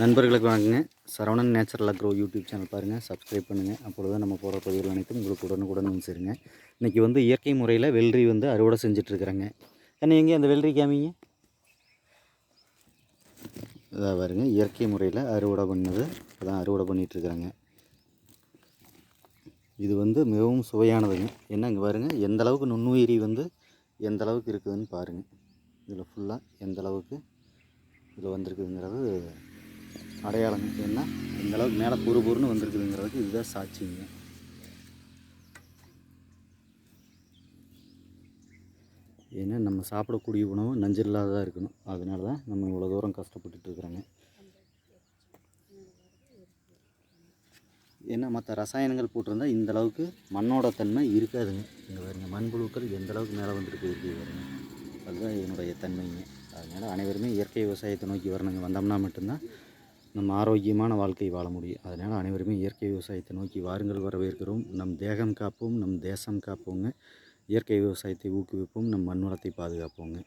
நண்பர்களுக்கு வணக்கங்க. Saravanan natural agro YouTube channel பாருங்கள் சப்ஸ்கிரைப் பண்ணுங்கள் அப்பொழுது தான் நம்ம போகிற பதிவுகள் அனைத்தும் உங்களுக்கு உடனுக்குடன் வந்து சேருங்க. இன்றைக்கி வந்து இயற்கை முறையில் வெள்ளரி வந்து அறுவடை செஞ்சிட்ருக்குறேங்க. என்ன எங்கே அந்த வெள்ளரி காமிங்க? இதாக பாருங்க. இயற்கை முறையில் அறுவடை பண்ணது. அதான் அறுவடை பண்ணிகிட்ருக்குறேங்க இது வந்து மிகவும் சுவையானதுங்க. என்ன இங்கே பாருங்கள் எந்த அளவுக்கு நுண்ணுயிரி வந்து எந்த அளவுக்கு இருக்குதுன்னு பாருங்கள் இதில் ஃபுல்லாக எந்த அளவுக்கு இதில் வந்திருக்குதுங்கிறது அடையாளம் ஏன்னா இந்த அளவுக்கு மேலே பொறு பொருன்னு வந்திருக்குதுங்கிறதுக்கு இதுதான் சாட்சிங்க. ஏன்னா நம்ம சாப்பிடக்கூடிய உணவு நஞ்சில்லாததாக இருக்கணும். அதனால தான் நம்ம இவ்வளோ தூரம் கஷ்டப்பட்டுட்டு இருக்கிறோங்க ஏன்னா மற்ற ரசாயனங்கள் போட்டிருந்தால் இந்த அளவுக்கு மண்ணோட தன்மை இருக்காதுங்க. இங்கே பாருங்க மண்புழுக்கள் எந்த அளவுக்கு மேலே வந்துட்டு போயிருக்கு பாருங்க. அதுதான் என்னுடைய தன்மைங்க. அதனால் அனைவருமே இயற்கை விவசாயத்தை நோக்கி வரணுங்க. வந்தோம்னா மட்டும்தான் நம்ம ஆரோக்கியமான வாழ்க்கை வாழ முடியும். அதனால் அனைவருமே இயற்கை விவசாயத்தை நோக்கி வாருங்கள் வரவேற்கிறோம். நம் தேகம் காப்போம் நம் தேசம் காப்போங்க. இயற்கை விவசாயத்தை ஊக்குவிப்போம் நம் மண்வளத்தை பாதுகாப்போங்க.